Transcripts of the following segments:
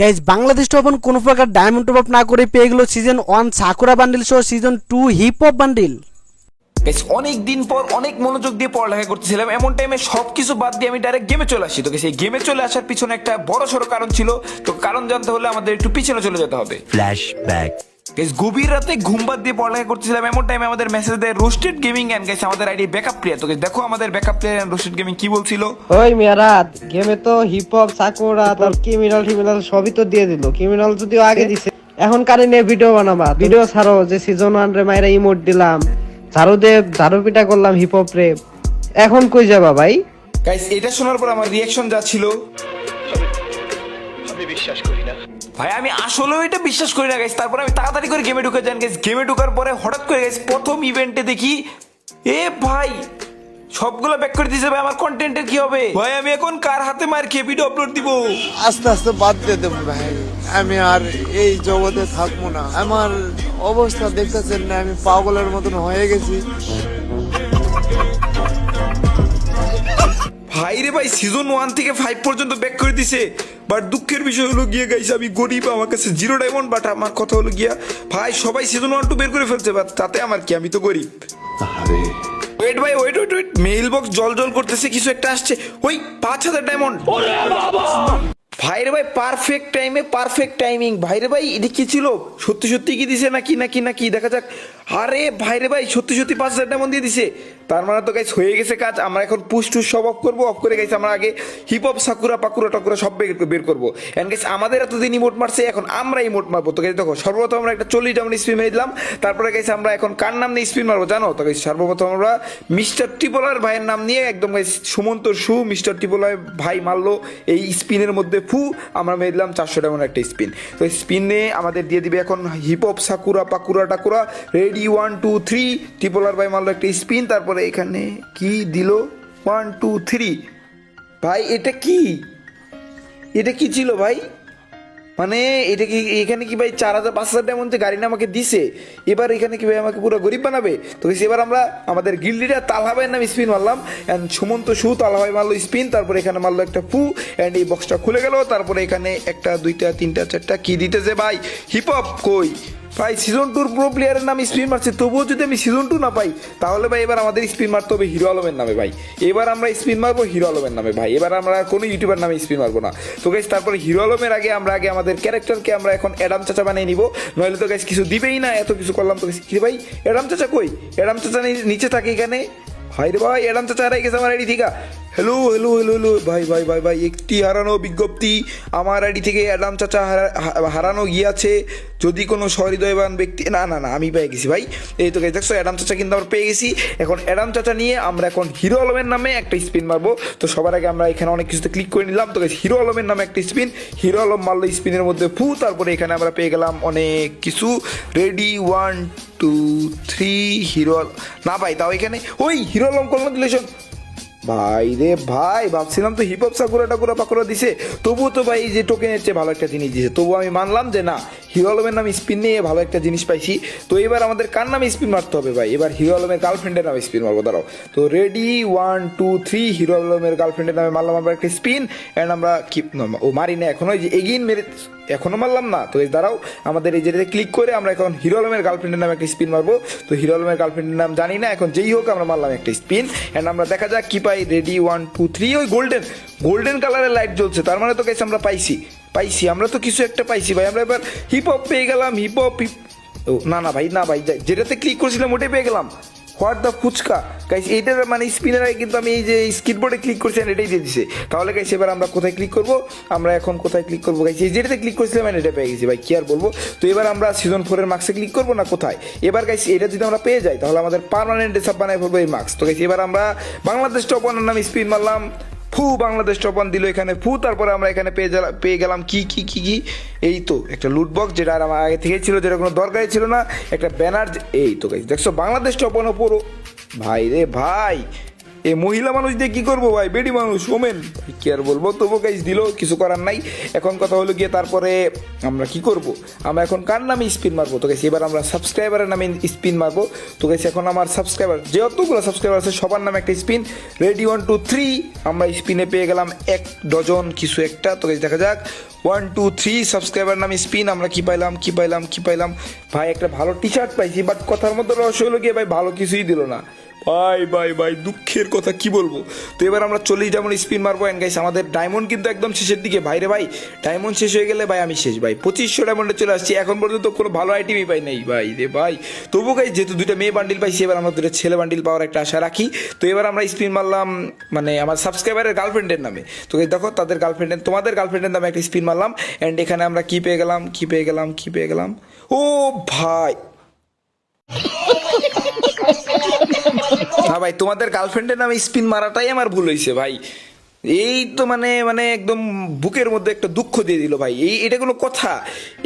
Guys Bangladesh টপন কোনো প্রকার diamond top না করে পেয়ে গেল সিজন ওয়ান সাকুরা বান্ডিল সহ season two hip hop bundle অনেক দিন পর অনেক মনোযোগ দিয়ে পড়ালেখা করতেছিলাম। এমন টাইমে সব কিছু বাদ দিয়ে আমি ডাইরেক্ট গেমে চলে আসি তো সেই গেমে চলে আসার পিছনে একটা বড় সড়ো কারণ ছিল। তো কারণ জানতে হলে আমাদের একটু পিছনে চলে যেতে হবে। Flashback. গাইস গভীর রাতে ঘুম বাদ দিয়ে পড়ালেখা করতেছিলাম। এমন টাইমে আমাদের মেসেজ দেয় রোস্টেড গেমিং এন্ড গাইস আমাদের আইডি ব্যাকআপ প্লেয়ার তো guys, দেখো আমাদের backup player and roasted gaming কি বলছিল? ওই মেয়ারাত গেমে তো হিপ হপ সাকুরা তার ক্রিমিনাল টিমিনাল সবই তো দিয়ে দিল। ক্রিমিনাল যদিও আগে দিছে এখন কারে নিয়ে ভিডিও বানাবা। ভিডিও ছাড়ো যে সিজন ওয়ান রে মাইরা ইমোট দিলাম। ঝাড়ু দে ঝাড়ু পিটা করলাম হিপ হপ রে। এখন কই যাবা ভাই? গাইস এটা শোনার পর আমার রিয়াকশন যা ছিল ভাই আমি আসলেও এটা বিশ্বাস করি না গাইস তারপর আমি তাড়াতাড়ি করে গেমে ঢুকে যান গাইস গেমে ঢুকার পরে হঠাৎ করে গাইস প্রথম ইভেন্টে দেখি এ ভাই সবগুলো ব্যাক করে দিয়েছে ভাই আমার কন্টেন্টের কি হবে? ভাই আমি এখন কার হাতে মার খেয়ে ভিডিও আপলোড দিব? আস্তে আস্তে বাদ দিয়ে দেবো ভাই। আমি আর এই জগতে থাকব না। আমার অবস্থা দেখতেছেন না আমি পাগলের মতন হয়ে গেছি। ভাই রে ভাই সিজন ওয়ান থেকে ফাইভ পর্যন্ত ব্যাক করে দিছে। বাট দুঃখের বিষয় হলো গিয়ে গাইছে আমি গরিব আমার কাছে জিরো ডায়মন্ড বাট আমার কথা হলো গিয়া ভাই সবাই সিজন ওয়ান টু বের করে ফেলছে বাট তাতে আমার কি? আমি তো গরিব। ওয়েট ভাই wait wait wait mail box জল জল করতেছে কিছু একটা আসছে। ওই পাঁচ হাজার ডায়মন্ড ভাইরে ভাই পারফেক্ট টাইমে পারফেক্ট টাইমিং ভাইরে ভাই এটা কি ছিল? সত্যি সত্যি কি দিছে নাকি নাকি নাকি? দেখা যাক। আরে ভাইরে ভাই, সত্যি সত্যি পাঁচ হাজার ডায়মন্ড দিয়ে দিছে। তার মানে তো গাইস হয়ে গেছে কাজ। আমরা এখন পুশ টুস সব অফ করব অফ করে গাইছে আমরা আগে হিপ হপ সাকুরা পাকুরা টাকুরা সব বের করব। এন্ড গাইস আমাদের এতদিন ইমোট মারছে, এখন আমরা ইমোট মারবো। তো গাইস দেখো, সর্বপ্রথম আমরা একটা চল্লিশ ডায়মন্ড স্পিন মেরে দিলাম। তারপরে গাইছে আমরা এখন কার নাম নিয়ে স্পিন মারবো জানো? তো গাইস সর্বপ্রথম আমরা মিস্টার টিপোলার ভাইয়ের নাম নিয়ে একদম গাইস সুমন্ত সু, মিস্টার টিপোলার ভাই মারলো। এই স্পিনের মধ্যে ফু, আমরা মেরে দিলাম চারশো টাকা একটা স্পিন। তো স্পিনে আমাদের দিয়ে দিবে এখন হিপ হপ সাকুরা, পাকুরা, টাকুরা, রেডি, ওয়ান, টু, থ্রি ট্রিপলার বাই মারলো একটা স্পিন, তারপরে এখানে কি দিল? One, two, three. ভাই, এটা কি? এটা কি ছিল ভাই? মানে এটা কি, এখানে কি ভাই চার হাজার, পাঁচ হাজার মধ্যে গাড়ি না আমাকে দিছে, এবার এখানে কি ভাই আমাকে পুরো গরিব বানাবে? তো এবার আমরা আমাদের গিল্ডিটা তালহা ভাইয়ের নাম স্পিন মারলাম অ্যান্ড সুমন্ত সু তালহা ভাই মারলো স্পিন তারপরে এখানে মারলো একটা ফু অ্যান্ড এই বক্সটা খুলে গেল, তারপরে এখানে একটা, দুইটা, তিনটা, চারটা কি দিতেছে ভাই? হিপ হপ কই? ভাই সিজন টুর প্রো প্লেয়ারের নাম স্পিন মারছে তবুও যদি আমি সিজন টু না পাই, তাহলে ভাই, এবার আমাদের স্পিন মারতে হবে হিরো আলমের নামে ভাই। এবার আমরা স্পিন মারবো হিরো আলমের নামে ভাই। এবার আমরা কোনো ইউটিউবার নামে স্পিন মারবো না। তো গাইস তারপরে হিরো আলমের আগে, আমরা আগে আমাদের ক্যারেক্টারকে আমরা এখন অ্যাডাম চাচা বানিয়ে নিব। নইলে তো গাইস কিছু দিবেই না, এত কিছু করলাম তো কি ভাই অ্যাডাম চাচা কই? অ্যাডাম চাচা নিচে থাকে এখানে। হাই রে ভাই অ্যাডাম চাচা হারাই গেছে আমার আইডি থেকে। হ্যালো হ্যালো হ্যালো হ্যালো ভাই ভাই ভাই ভাই একটি হারানো বিজ্ঞপ্তি। আমার আইডি থেকে অ্যাডাম চাচা হারানো গিয়াছে। যদি কোনো সহৃদয়বান ব্যক্তি না না না আমি পেয়ে গেছি ভাই। এই তো guys, দেখছ অ্যাডাম চাচা কিন্তু আমরা পেয়ে গেছি। এখন অ্যাডাম চাচা নিয়ে আমরা এখন হিরো আলমের নামে একটা স্পিন মারবো। তো সবার আগে আমরা এখানে অনেক কিছুতে ক্লিক করে নিলাম। তো guys, হিরো আলমের নামে একটা স্পিন হিরো আলম মারলো স্পিনের মধ্যে ফু। তারপরে এখানে আমরা পেয়ে গেলাম অনেক কিছু। Ready one two three hero না ভাই তাও এখানে ওই হিরো আলম কংগ্রেচুলেশন ভাই রে ভাই, ভাবছিলাম তো হিপ হপ সাকুরা টাকুরা পাকুরা দিছে। তবুও তো ভাই এই যে টোকেনের চেয়ে ভালো একটা জিনিস দিছে। তবুও আমি মানলাম যে না হিরো আলমের নাম স্পিন নিয়ে ভালো একটা জিনিস পাইছি। তো এবার আমাদের কার নামে স্পিন মারতে হবে ভাই? এবার হিরো আলমের গার্লফ্রেন্ডের নামে স্পিন মারবো, দাঁড়াও। তো ready one two three hero আলমের গার্লফ্রেন্ডের নামে মারলাম আমরা একটা স্পিন। অ্যান্ড আমরা কি ও মারি না এখনও যে এগিন মেরে, এখনও মারলাম না। তো এই দাঁড়াও, আমাদের এই যেটাতে ক্লিক করে আমরা এখন হিরো আলমের গার্লফ্রেন্ডের নামে একটা স্পিন মারবো। তো হিরো আলমের গার্লফ্রেন্ডের নাম জানি না, এখন যেই হোক আমরা মারলাম একটা স্পিন। অ্যান্ড আমরা দেখা যাক কি পাই রেডি ওয়ান টু থ্রি ওই গোল্ডেন গোল্ডেন কালারের লাইট জ্বলছে। তার মানে তো গেছে আমরা পাইছি। পাইছি, আমরা তো কিছু একটা পাইছি ভাই, আমরা এবার হিপ হপ পেয়ে গেলাম হিপ হপ হিপ ও, না না ভাই না ভাই যেটাতে ক্লিক করেছিলাম ওটাই পেয়ে গেলাম। What the fuchka? গাইস এইটার মানে স্পিনার আগে কিন্তু আমি এই যে স্কিটবোর্ডে ক্লিক করছিলাম এটাই দিয়ে দিছে। তাহলে গাইস এবার আমরা কোথায় ক্লিক করব? আমরা এখন কোথায় ক্লিক করব? গাইস এই যেটাতে ক্লিক করছিলাম আমি এটা পেয়ে গেছি ভাই, কি আর বলব? তো এবার আমরা সিজন ফোরের মার্কসে ক্লিক করব না কোথায়? এবার গাইস এটা যদি আমরা পেয়ে যাই, তাহলে আমাদের পার্মানেন্ট সব বানাই ফেলব এই মার্কস তো গাইস এবার আমরা বাংলাদেশ টপ ওয়ানের নামে স্পিন মারলাম। ফু, বাংলাদেশ টপন দিল এখানে ফু, তারপরে আমরা এখানে পেয়ে গেলাম পেয়ে গেলাম কি কি কি কি? এই তো, একটা লুট বক্স যেটা আর আমার আগে থেকে ছিল, যেটা কোনো দরকারই ছিল না, একটা ব্যানার এই তো গাইস দেখছ? বাংলাদেশ টপন পুরো ভাই রে ভাই! এই মহিলা মানুষ দিয়ে কি করব ভাই? বেডি মানুষ, ওমেন। কি আর বলব? তবু গাইস দিল, কিছু করার নাই। এখন কথা হলো গিয়ে তারপরে আমরা কি করব? আমরা এখন কার নামে স্পিন মারবো? তো গাইস এবার আমরা সাবস্ক্রাইবারের নামে স্পিন মারবো। তো গাইস এখন আমার সাবস্ক্রাইবার যতগুলো সাবস্ক্রাইবার আছে, সবার নামে একটা spin ready one two three আমরা স্পিনে পেয়ে গেলাম এক ডজন কিছু একটা। তো গাইস দেখা যাক। ওয়ান টু থ্রি সাবস্ক্রাইবার নামে স্পিন আমরা কি পাইলাম কি পাইলাম কি পাইলাম? ভাই, একটা ভালো টি শার্ট পাইছি বাট কথার মধ্যে রহস্য হলো গিয়ে ভাই, ভালো কিছুই দিল না। ভাই ভাই ভাই, দুঃখের কথা কি বলব? তো এবার আমরা চল্লিশ ডায়মন্ড স্পিন মারবো অ্যান্ড গাইস আমাদের ডায়মন্ড কিন্তু একদম শেষের দিকে। ভাইরে ভাই ডায়মন্ড শেষ হয়ে গেলে ভাই আমি শেষ, ভাই। পঁচিশশো ডায়মন্ডে চলে আসছি, এখন পর্যন্ত কোনো ভালো আইটেমই পাই নাই, ভাই রে ভাই। তবু গাই যেহেতু দুইটা মেয়ে বান্ডিল পাইছি, এবার আমরা দুটো ছেলে বান্ডিল পাওয়ার একটা আশা রাখি। তো এবার আমরা স্পিন মারলাম মানে আমার সাবস্ক্রাইবারের গার্লফ্রেন্ডের নামে। তো দেখো, তাদের গার্লফ্রেন্ডের তোমাদের গার্লফ্রেন্ডের নামে একটা স্পিন মারলাম অ্যান্ড এখানে আমরা কী পেয়ে গেলাম, কী পেয়ে গেলাম, কী পেয়ে গেলাম? ও ভাই! হ্যাঁ ভাই, তোমাদের গার্লফ্রেন্ডের নামে স্পিন মারাটাই আমার ভুল হয়েছে ভাই। এই তো মানে মানে একদম বুকের মধ্যে একটা দুঃখ দিয়ে দিল ভাই। এই, এটা কোনো কথা।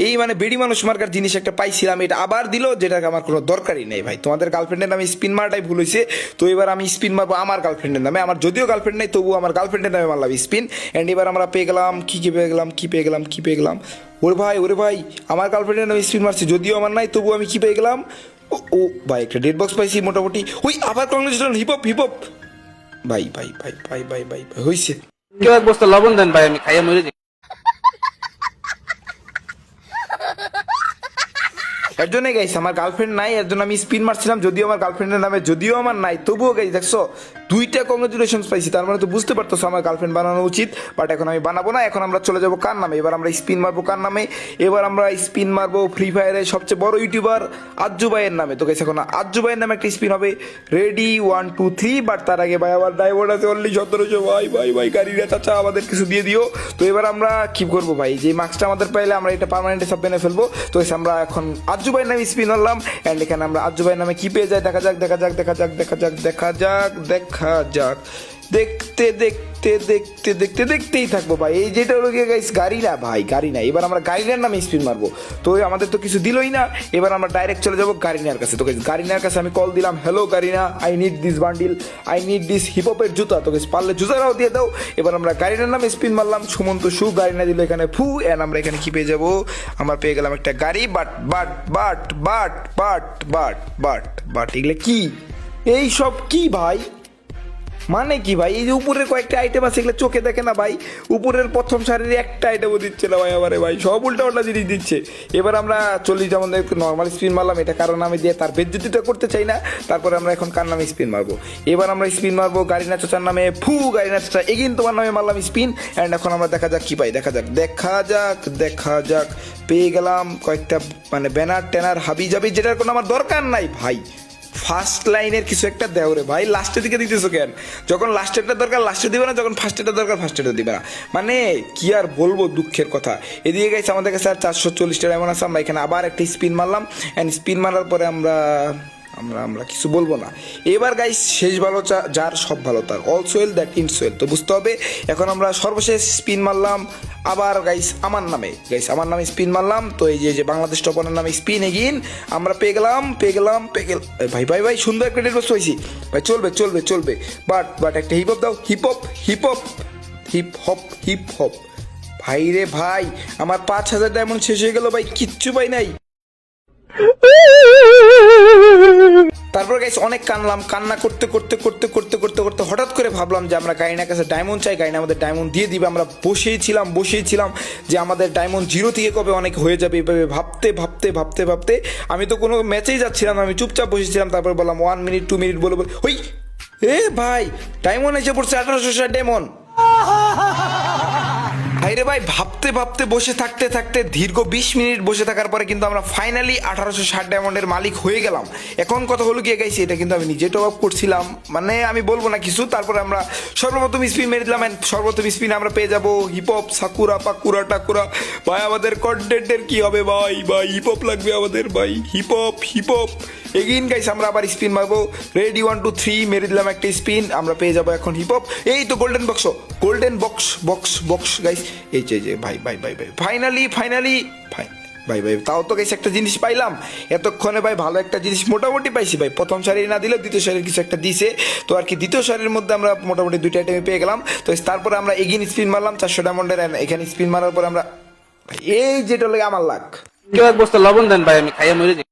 এই মানে বেড়ি মানুষ মার্কার জিনিস একটা পাইছিলাম, এটা আবার দিল যেটাকে আমার কোনো দরকারই নেই ভাই। তোমাদের গার্লফ্রেন্ডের নামে স্পিন মারাটাই ভুল হয়েছে তো এবার আমি স্পিন মারবো আমার গার্লফ্রেন্ডের নামে। আমার যদিও গার্লফ্রেন্ড নেই, তবুও আমার গার্লফ্রেন্ডের নামে মারলাম স্পিন অ্যান্ড এবার আমরা পেয়ে গেলাম, কী কী পেয়ে গেলাম, কী পেয়ে গেলাম, কী পেয়ে গেলাম। ওরে ভাই ওরে ভাই, আমার গার্লফ্রেন্ডের নামে স্পিন মারছে, যদিও আমার নাই, তবুও আমি কী পেয়ে গেলাম? ও ভাই একটা ডেড বক্স পাইছি মোটামুটি। ওই আবার কংগ্রেচুলেশন হিপহপ হিপহপ ভাই ভাই ভাই ভাই ভাই ভাই ভাই হইছে। কেউ এক বস্তা লবণ দেন ভাই আমি খাইয়া মরে যাই। এর জন্যই গাইস আমার গার্লফ্রেন্ড নাই এর জন্য আমি স্পিন মারছিলাম যদিও আমার গার্লফ্রেন্ডের নামে যদিও আমার নাই তবুও গাইছি দেখছ? দুইটা কংগ্রেচুলেশন পাইছি, তার মানে তো বুঝতে পারতো আমার গার্লফ্রেন্ড বানানো উচিত বাট এখন আমি বানাবো না, এখন আমরা চলে যাব কার নামে? এবার আমরা স্পিন মারবো কার নামে? এবার আমরা স্পিন মারবো ফ্রি ফায়ারের সবচেয়ে বড় ইউটিউবার আজ্জু ভাইয়ের নামে। তো গাইস এখন আজ্জু ভাইয়ের নামে একটা স্পিন হবে ready one two three but তার আগে ভাই আবার ড্রাইভার আছে অনলি সতেরোশো, ভাই ভাই ভাই, গাড়িরা চাচা আমাদের কিছু দিয়ে দিও। তো এবার আমরা কি করব ভাই, যে মার্কসটা আমাদের পাইলে আমরা এটা পার্মানেন্ট সব বেনে ফেলব। তো আমরা এখন আজ্জু ভাইয়ের নামে স্পিন মারলাম অ্যান্ড এখানে আমরা আজ্জু ভাইয়ের নামে কি পেয়ে যাই? দেখা যাক দেখা যাক দেখা যাক দেখা যাক দেখা যাক, দেখা যাক। দেখতে দেখতে দেখতে দেখতে দেখতেই থাকব ভাই। এই যেটা হলো গিয়ে গাইস গাড়ি না ভাই গাড়ি না। এবার আমরা গাড়িনার নামে স্পিন মারবো। তো আমাদের তো কিছু দিলই না। এবার আমরা ডাইরেক্ট চলে যাব গাড়িনার কাছে। তো guys, গাড়িনার কাছে আমি কল দিলাম hello গাড়িনা I need this bundle I need this হিপহপের জুতা। তো guys, পারলে জুতারাও দিয়ে দাও। এবার আমরা গাড়িনার নামে স্পিন মারলাম। সুমন্ত সু গাড়িনা দিল এখানে ফু অ্যান্ড আমরা এখানে কি পেয়ে যাব? আমরা পেয়ে গেলাম একটা গাড়ি। But but but but but but but but এগুলো কি? এই সব কি ভাই? মানে কি ভাই? এই যে উপরের কয়েকটা আইটেম আছে, এগুলো চোখে দেখে না ভাই? উপরের প্রথম সারির একটা আইটেমও দিচ্ছে না ভাই আমারে ভাই। সব উল্টা উল্টা জিনিস দিচ্ছে। এবার আমরা চল্লিশ যেমন নর্মাল স্পিন মারলাম, এটা কারণ আমি দিয়ে তার বেজ্জুতিটা করতে চাই না, তারপরে আমরা এখন কার নামে স্পিন মারবো? এবার আমরা স্পিন মারবো গাড়ি না চাচার নামে, ফু গাড়ি চাচা, এগিন তোমার নামে মারলাম স্পিন অ্যান্ড এখন আমরা দেখা যাক কি পাই, দেখা যাক দেখা যাক দেখা যাক। পেয়ে গেলাম কয়েকটা মানে ব্যানার ট্যানার হাবি জাবি যেটার কোনো আমার দরকার নাই ভাই। ফার্স্ট লাইনের কিছু একটা দেও রে ভাই লাস্টের দিকে দিতেছো কেন? যখন লাস্টেরটা দরকার লাস্টে দিবে না, যখন ফার্স্টেরটা দরকার ফার্স্টেরটা দিবে না। মানে কি আর বলব দুঃখের কথা। এদিকে গেছে আমাদের কাছে আর চারশো চল্লিশটা এমন আছে, আমরা এখানে আবার একটা স্পিন মারলাম। অ্যান্ড স্পিন মারার পরে আমরা আমরা আমরা কিছু বলব না। এবার গাইস শেষ ভালো যার সব ভালো তার। অল সোয়েল দ্যাট ইন সোয়েল তো বুঝতে হবে। এখন আমরা সর্বশেষ স্পিন মারলাম। আবার গাইস আমার নামে। গাইস আমার নামে স্পিন মারলাম। তো এই যে বাংলাদেশ টপারের নামে স্পিন এগিন আমরা পেয়ে গেলাম পেয়ে গেলাম, পেয়ে গেল ভাই ভাই ভাই, সুন্দর একটা ডেট হয়েছি ভাই, চলবে চলবে চলবে। বাট বাট একটা হিপ হপ দাও। Hip hop hip hop hip hop hip hop ভাই রে ভাই, আমার পাঁচ হাজার ডায়মন্ড শেষ হয়ে গেল ভাই, কিচ্ছু পাই নাই। তারপর গাইস অনেক কানলাম, কান্না করতে করতে করতে করতে করতে করতে হঠাৎ করে ভাবলাম যে আমরা গাইনার কাছে ডায়মন্ড চাই, গাইনা আমাদের ডায়মন্ড দিয়ে দিবে, আমরা বসেই ছিলাম যে আমাদের ডায়মন্ড জিরো থেকে কবে অনেক হয়ে যাবে এভাবে ভাবতে ভাবতে ভাবতে ভাবতে। আমি তো কোনো ম্যাচেই যাচ্ছিলাম আমি চুপচাপ বসেছিলাম, তারপর বললাম ওয়ান মিনিট টু মিনিট বলে বলে ওই, এ ভাই ডায়মন্ড এসে পড়ছে, আঠারোশো ষাট ডায়মন্ড ভাইরে ভাই, ভাবতে ভাবতে বসে থাকতে থাকতে দীর্ঘ বিশ মিনিট বসে থাকার পরে কিন্তু আমরা ফাইনালি আঠারোশো ষাট ডায়মন্ডের মালিক হয়ে গেলাম। এখন কথা হলো গিয়ে গাইছি এটা কিন্তু আমি নিজে টপ করছিলাম। মানে আমি বলব না কিছু, তারপরে আমরা সর্বপ্রথম স্পিন মেরে দিলাম and সর্বপ্রথম স্পিন আমরা পেয়ে যাব হিপ হপ সাকুরা পাকুরা টাকুরা ভাই, আমাদের কন্টেন্টের কি হবে ভাই? ভাই হিপ হপ লাগবে আমাদের, ভাই। Hip hop hip hop hip hop again guys আমরা আবার স্পিন মারবো। রেডি ওয়ান টু থ্রি মেরে দিলাম একটা স্পিন আমরা পেয়ে যাব এখন হিপহপ এই তো golden box golden box box box guys এই যে ভাই ভাই ভাই ভাই। ফাইনালি ফাইনালি ভাই ভাই, তাও তো গেছে একটা জিনিস পাইলাম। এতক্ষণে, ভাই, ভালো একটা জিনিস মোটামুটি পাইছি, ভাই। প্রথম সারি না দিলে দ্বিতীয় সারির কিছু একটা দিছে। তো আর কি, দ্বিতীয় সারির মধ্যে আমরা মোটামুটি দুইটা আইটেমে পেয়ে গেলাম। তো তারপরে আমরা এগিন স্পিন মারলাম চারশো ডায়মন্ডের এখানে স্পিন মারার পর আমরা এই যেটা লাগে আমার লাখ কেউ এক বস্তা লবণ দেন, ভাই, আমি খাইয়া মরে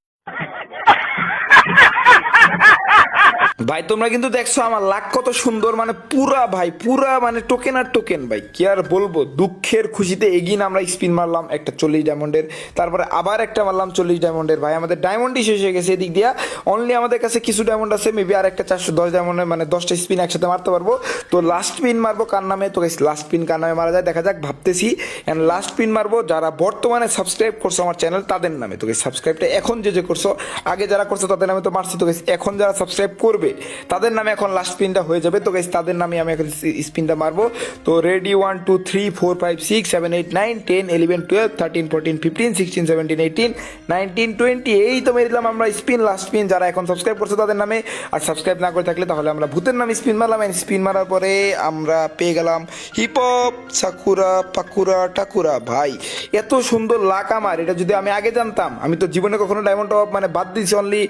ভাই, তোমরা কিন্তু দেখছ আমার লাখ কত সুন্দর মানে পুরা ভাই, পুরা মানে টোকেন আর টোকেন ভাই। কি আর বলব, দুঃখের খুশিতে এগিয়ে আমরা স্পিন মারলাম একটা চল্লিশ ডায়মন্ডের তারপরে আবার একটা মারলাম চল্লিশ ডায়মন্ডের ভাই, আমাদের ডায়মন্ডই শেষ হয়ে গেছে এদিক দিয়া। অনলি আমাদের কাছে কিছু ডায়মন্ড আছে মেবি আর একটা চারশো দশ ডায়মন্ডের মানে দশটা স্পিন একসাথে মারতে পারব। তো লাস্ট পিন মারবো কার নামে? তো লাস্ট পিন কার নামে মারা যায়? দেখা যাক, ভাবতেছি। অ্যান্ড লাস্ট পিন মারবো যারা বর্তমানে সাবস্ক্রাইব করছ আমার চ্যানেল তাদের নামে। তোকে সাবস্ক্রাইবটা এখন যে যে করছ, আগে যারা করছ তাদের নামে তো মারছি। তো এখন যারা সাবস্ক্রাইব করবে তাদের নামে এখন লাস্ট স্পিনটা হয়ে যাবে। তো গাইস তাদের নামে আমি এখন স্পিনটা মারবো। তো ready one two three four five six seven eight nine ten eleven twelve thirteen fourteen fifteen sixteen seventeen eighteen nineteen twenty এই তো মেরে দিলাম আমরা স্পিন লাস্ট স্পিন যারা এখন সাবস্ক্রাইব করছ তাদের নামে, আর সাবস্ক্রাইব না করে থাকলে তাহলে আমরা ভূতের নামে স্পিন মারলাম। স্পিন মারার পরে আমরা পেয়ে গেলাম হিপ হপ সাকুরা পাকুরা টাকুরা ভাই, এত সুন্দর লাক আমার। এটা যদি আমি আগে জানতাম, আমি তো জীবনে কখনো ডায়মন্ড টপ মানে বাদ দিয়েছি। অনলি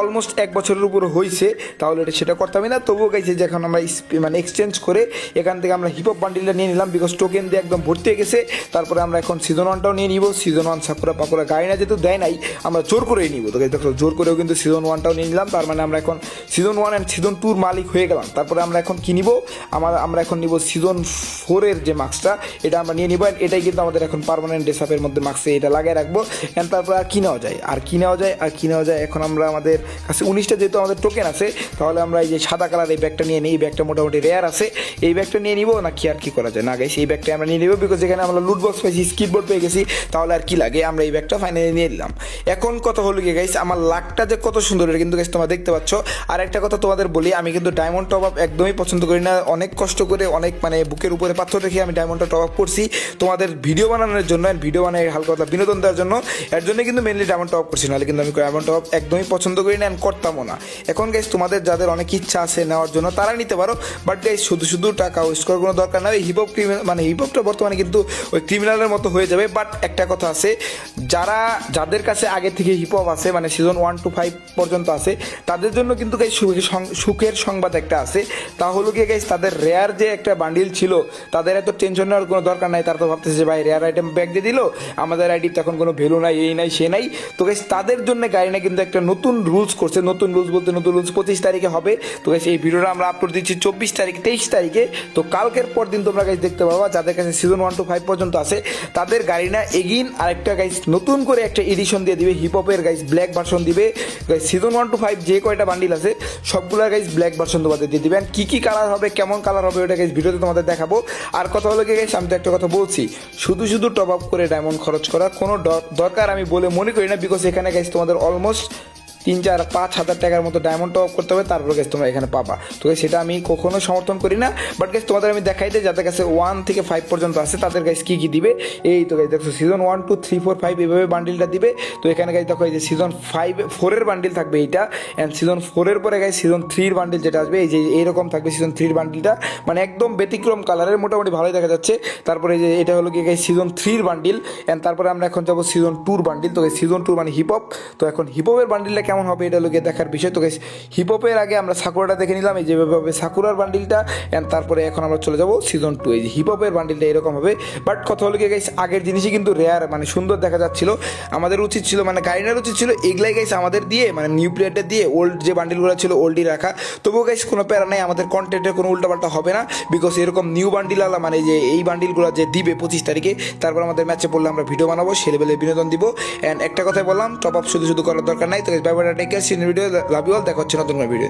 অলমোস্ট এক বছরের উপর হয়েছে তাহলে এটা সেটা করতামই না। তবুও গাইছে যে এখন আমরা মানে এক্সচেঞ্জ করে এখান থেকে আমরা হিপ হপ বান্ডিলটা নিয়ে নিলাম বিকজ টোকেন দিয়ে একদম ভর্তি হয়ে গেছে। তারপরে আমরা এখন সিজন ওয়ানটাও নিয়ে নিব। সিজন ওয়ান সাকুরা পাকুরা গাড়ি না যেহেতু দেয় নাই, আমরা জোর করেই নিব। তো দেখো, জোর করেও কিন্তু সিজন ওয়ানটাও নিয়ে নিলাম। তার মানে আমরা এখন সিজন ওয়ান অ্যান্ড সিজন টুর মালিক হয়ে গেলাম। তারপরে আমরা এখন কি নিব? আমার, আমরা এখন নিব সিজন ফোরের যে মার্কসটা এটা আমরা নিয়ে নিব। এটাই কিন্তু আমাদের এখন পারমানেন্ট ডেসাপের মধ্যে মার্কসে এটা লাগিয়ে রাখব। অ্যান্ড তারপরে আর কি নেওয়া যায়? আর কি নেওয়া যায়? আর কি নেওয়া যায়? এখন আমরা আমাদের কাছে উনিশটা যেহেতু আমাদের টোকেন আছে তাহলে আমরা এই যে সাদা কালার এই ব্যাগটা নিয়ে নিই, এই ব্যাগটা মোটামুটি রেয়ার আছে। এই ব্যাগটা নিয়ে নিব না কি আর কি করা যায়? না গাইস এই ব্যাগটা আমরা নিয়ে নিব বিকজ এখানে আমরা লুট বক্স পেয়েছি স্কিট পেয়ে গেছি। তাহলে আর কি লাগে? আমরা এই ব্যাগটা ফাইনালি নিয়ে নিলাম। এখন কথা হলো কি গাইস আমার লাকটা যে কত সুন্দর, এটা কিন্তু গাইস তোমরা দেখতে পাচ্ছ। আর একটা কথা তোমাদের বলি, আমি কিন্তু ডায়মন্ড টপ আপ একদমই পছন্দ করি না। অনেক কষ্ট করে, অনেক মানে বুকের উপরে পাথর রেখে আমি ডায়মন্ডটা টপ আপ করছি। তোমাদের ভিডিও বানানোর জন্য ভিডিও বানাই হালকা পাতলা বিনোদন দেওয়ার জন্য, এর জন্য কিন্তু মেনলি ডায়মন্ড টপ আপ করছি। নাহলে কিন্তু আমি ডায়মন্ড টপ আপ একদমই পছন্দ করি না and করতামও না। এখন গাইস তোমাদের যাদের অনেক ইচ্ছা আছে নেওয়ার জন্য তারা নিতে পারো। বাট গাইস শুধু শুধু টাকা ওয়েস্ট করার কোনো দরকার নাই হিপ হপ মানে হিপ হপটা বর্তমানে কিন্তু ওই ক্রিমিনালের মতো হয়ে যাবে। বাট একটা কথা আছে, যারা, যাদের কাছে আগে থেকে হিপ হপ আছে মানে সিজন ওয়ান টু ফাইভ পর্যন্ত আছে, তাদের জন্য কিন্তু গাইস সুখের সংবাদ একটা আছে। তা হলো গিয়ে গাইস তাদের রেয়ার যে একটা বান্ডিল ছিল, তাদের এত টেনশন নেওয়ার কোনো দরকার নাই। তারা তো ভাবতেছে যে ভাই রেয়ার আইটেম ব্যাগ দিয়ে দিল, আমাদের আইডির তখন কোনো ভ্যালু নাই, এই নাই, সে নাই। তো গাইস তাদের জন্য গাড়িনা কিন্তু একটা নতুন রুলস করছে, নতুন রুলস বলতে নতুন রুলস পঁচিশ তারিখে হবে। তো গাইস এই ভিডিওটা আমরা আপলোড দিচ্ছি চব্বিশ তারিখ, তেইশ তারিখে। তো কালকের পর দিন তোমরা গাইস দেখতে পাবা, যাদের কাছে সিজন ওয়ান টু ফাইভ পর্যন্ত আছে, তাদের গাড়িনা এগিন আরেকটা গাইস নতুন করে একটা এডিশন দিয়ে দিবে হিপ হপের গাইস ব্ল্যাক ভার্সন দিবে। Guys season one two five যে কয়টা বান্ডিল আছে, সবগুলো গাইস ব্ল্যাক ভার্সন তোমাদের দিয়ে দিবেন কি কি কালার হবে, কেমন কালার হবে, ওটা গাইস ভিডিওতে তোমাদের দেখাবো। আর কথা হলো কি গাইস আমি তো একটা কথা বলছি, শুধু শুধু টপ আপ করে ডায়মন্ড খরচ করা কোনো দর- দরকার আমি বলে মনে করি না বিকজ এখানে গাইস তোমাদের অলমোস্ট তিন, চার, পাঁচ হাজার টাকার মতো ডায়মন্ড টপ করতে হবে, তারপর গেছে তোমরা এখানে পাবা। তো সেটা আমি কখনো সমর্থন করি না বাট গেছে তোমাদের আমি দেখাই দিই, যাদের কাছে ওয়ান থেকে ফাইভ পর্যন্ত আছে, তাদের কাছে কী কী দিবে? এই তো গাইজ দেখো season one two three four five এইভাবে বান্ডিলটা দিবে। তো এখানে গাইজ দেখো, এই যে সিজন ফাইভ ফোরের বান্ডিল থাকবে এইটা অ্যান্ড সিজন ফোরের পরে গাইজ সিজন থ্রির বান্ডিল যেটা আসবে, এই যে এইরকম থাকবে সিজন থ্রির বান্ডিলটা মানে একদম ব্যতিক্রম কালারের মোটামুটি ভালোই দেখা যাচ্ছে। তারপরে যে এটা হলো কি গাইজ সিজন থ্রির বান্ডিল অ্যান্ড তারপরে আমরা এখন যাব সিজন টুর বান্ডিল তো সিজন টু মানে হিপ হপ তো এখন হিপ হপের বান্ডিলটা কেমন হবে এটা লোকে দেখার বিষয়। তো হিপ হপের আগে আমরা সাকুরাটা দেখে নিলাম, এই যেভাবে সাকুরার বান্ডিলটা অ্যান্ড তারপরে এখন আমরা চলে যাব সিজন টু এই যে হিপ হপের বান্ডিলটা এরকম হবে বাট কথা হলো গাইস আগের জিনিসই কিন্তু রেয়ার মানে সুন্দর দেখা যাচ্ছিল। আমাদের উচিত ছিল মানে গাইনার উচিত ছিল, এগুলাই গাইস আমাদের দিয়ে মানে নিউ প্লেয়ারটা দিয়ে ওল্ড যে বান্ডিলগুলো ছিল ওল্ডই রাখা। তবুও গাইস কোনো প্যারা নেই, আমাদের কন্টেন্টের কোনো উল্টাপাল্টা হবে না বিকজ এরকম নিউ বান্ডিল আলা মানে যে, এই বান্ডিলগুলো যে দিবে পঁচিশ তারিখে, তারপর আমাদের ম্যাচে পড়লে আমরা ভিডিও বানাবো সে লেভেলে বিনোদন দিব। অ্যান্ড একটা কথাই বললাম টপ আপ শুধু শুধু করার দরকার নাই। তো bye take care video love you all দেখা হচ্ছে নতুন ভিডিও